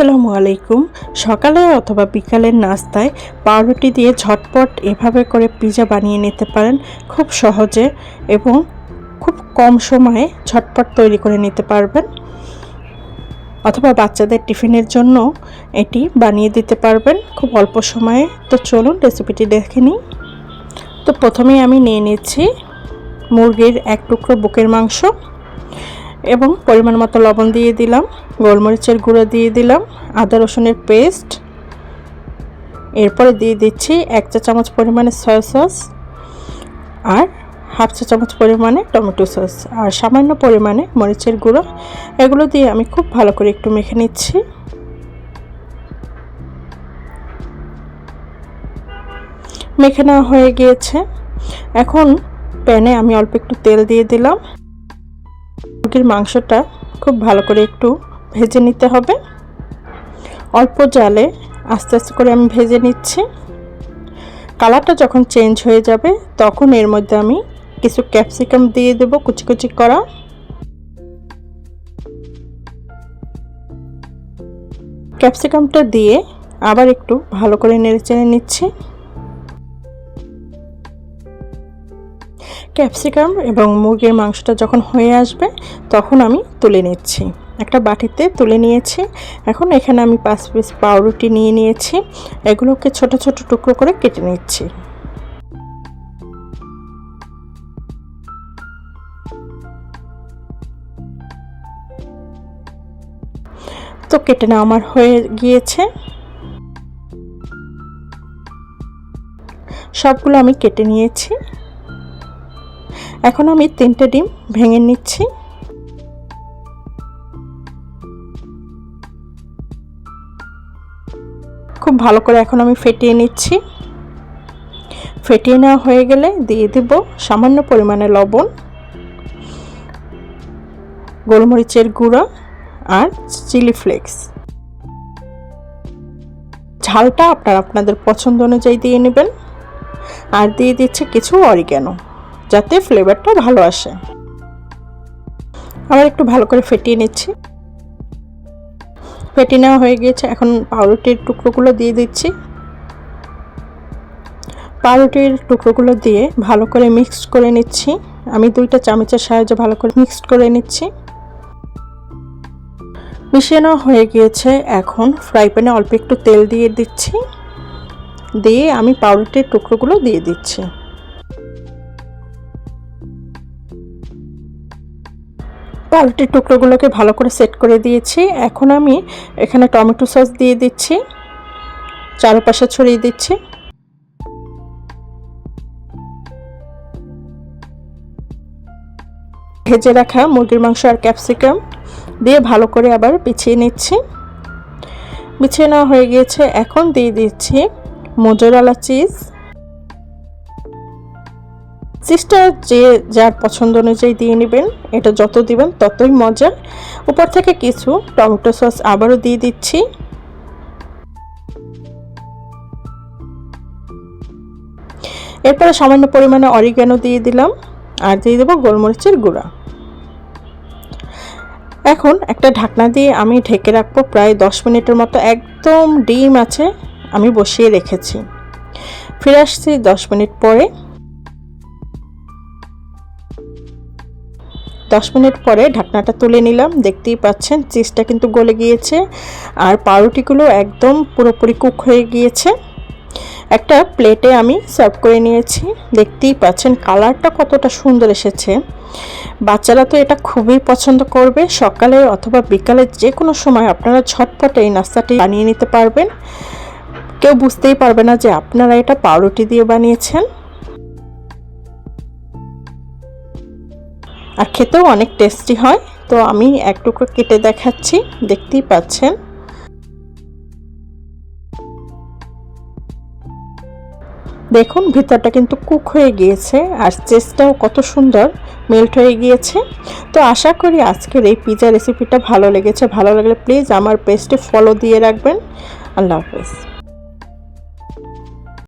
আসসালামু আলাইকুম। সকালে অথবা বিকালের নাস্তায় পাউরুটি দিয়ে ঝটপট এভাবে করে পিজা বানিয়ে নিতে পারেন খুব সহজে এবং খুব কম সময়ে ঝটপট তৈরি করে নিতে পারবেন। অথবা বাচ্চাদের টিফিনের জন্য এটি বানিয়ে দিতে পারবেন খুব অল্প সময়ে। তো চলুন রেসিপিটি দেখে নিই। তো প্রথমেই আমি নিয়ে নিচ্ছি মুরগির এক টুকরো বুকের মাংস। এবং পরিমাণ মতো লবণ দিয়ে দিলাম, গোলমরিচের গুঁড়ো দিয়ে দিলাম, আদা রসুনের পেস্ট। এরপরে দিয়ে দিচ্ছি এক চা চামচ পরিমাণে সয়া সস আর হাফ চা চামচ পরিমাণে টমেটো সস আর সামান্য পরিমাণে মরিচের গুঁড়ো। এগুলো দিয়ে আমি খুব ভালো করে একটু মেখে নিচ্ছি। মেখে নেওয়া হয়ে গিয়েছে। এখন প্যানে আমি অল্প একটু তেল দিয়ে দিলাম। মুরগির মাংসটা খুব ভালো করে একটু ভেজে নিতে হবে। অল্প জালে আস্তে আস্তে করে আমি ভেজে নিচ্ছি। কালারটা যখন চেঞ্জ হয়ে যাবে, তখন এর মধ্যে আমি কিছু ক্যাপসিকাম দিয়ে দেবো কুচি কুচি করা। ক্যাপসিকামটা দিয়ে আবার একটু ভালো করে নেড়ে চেড়ে নিচ্ছি। ক্যাপসিকাম এবং মুরগির মাংসটা যখন হয়ে আসবে, তখন আমি তুলে নিচ্ছি। একটা বাটিতে তুলে নিয়েছি। এখন এখানে আমি পাঁচ পিস পাউরুটি নিয়ে নিয়েছি। এগুলোকে ছোট ছোট টুকরো করে কেটে নিচ্ছি। তো কেটে নেওয়া আমার হয়ে গিয়েছে। সবগুলো আমি কেটে নিয়েছি। এখন আমি তিনটে ডিম ভেঙে নিচ্ছি। খুব ভালো করে এখন আমি ফেটিয়ে নিচ্ছি। ফেটিয়ে নেওয়া হয়ে গেলে দিয়ে দেব সামান্য পরিমাণে লবণ, গোলমরিচের গুঁড়া আর চিলি ফ্লেক্স। ঝালটা আপনারা আপনাদের পছন্দ অনুযায়ী দিয়ে নেবেন। আর দিয়ে দিচ্ছে কিছু অরিগ্যানো। যাতে ফ্লেভারটা ভালো আসে। আবার একটু ভালো করে ফেটিয়ে নিচ্ছি। ফেটিয়ে নেওয়া হয়ে গিয়েছে, এখন পাউরুটির টুকরোগুলো দিয়ে দিচ্ছি। পাউরুটির টুকরোগুলো দিয়ে ভালো করে মিক্সড করে নিচ্ছি। আমি দুইটা চামচের সাহায্যে ভালো করে মিক্সড করে নিচ্ছি। মিশিয়ে নেওয়া হয়ে গিয়েছে, এখন ফ্রাই প্যানে অল্প একটু তেল দিয়ে দিচ্ছি। দিয়ে আমি পাউরুটির টুকরোগুলো দিয়ে দিচ্ছি। পাউরুটির টুকরোগুলোকে ভালো করে সেট করে দিয়েছি। এখন আমি এখানে টমেটো সস দিয়ে দিচ্ছি। চারপাশে ছড়িয়ে দিচ্ছি। ভেজে রাখা মুরগির মাংস আর ক্যাপসিকাম দিয়ে ভালো করে আবার বিছিয়ে নিচ্ছি। বিছিয়ে নেওয়া হয়ে গিয়েছে। এখন দিয়ে দিচ্ছি মোজরালা চিজ চিজটা যে যার পছন্দ অনুযায়ী দিয়ে নেবেন, এটা যত দিবেন ততই মজা উপর থেকে কিছু টমেটো সস আবারও দিয়ে দিচ্ছি। এরপরে সামান্য পরিমাণে অরিগানো দিয়ে দিলাম, আর দিয়ে দেবো গোলমরিচের গুঁড়া। এখন একটা ঢাকনা দিয়ে আমি ঢেকে রাখব, প্রায় দশ মিনিটের মতো। একদম ডিম আছে, আমি বসিয়ে রেখেছি। ফিরে আসছি দশ মিনিট পরে। দশ মিনিট পরে ঢাকনাটা তুলে নিলাম। দেখতেই পাচ্ছেন চিজটা কিন্তু গলে গিয়েছে আর পাউরুটিগুলো একদম পুরোপুরি কুক হয়ে গিয়েছে। একটা প্লেটে আমি সার্ভ করে নিয়েছি। দেখতেই পাচ্ছেন কালারটা কতটা সুন্দর এসেছে। বাচ্চারা তো এটা খুবই পছন্দ করবে। সকালে অথবা বিকালে যে কোনো সময় আপনারা ঝটপট এই নাস্তাটি বানিয়ে নিতে পারবেন। কেউ বুঝতেই পারবে না যে আপনারা এটা পাউরুটি দিয়ে বানিয়েছেন। আর খেতেও অনেক টেস্টি হয়। তো আমি এক টুকরো কেটে দেখাচ্ছি, দেখতেই পাচ্ছেন। দেখুন, ভিতরটা কিন্তু কুক হয়ে গিয়েছে আর চেস্টটাও কত সুন্দর মেল্ট হয়ে গিয়েছে। তো আশা করি আজকের এই পিজা রেসিপিটা ভালো লেগেছে। ভালো লাগলে প্লিজ আমার পেজটি ফলো দিয়ে রাখবেন। আল্লাহ হাফেজ।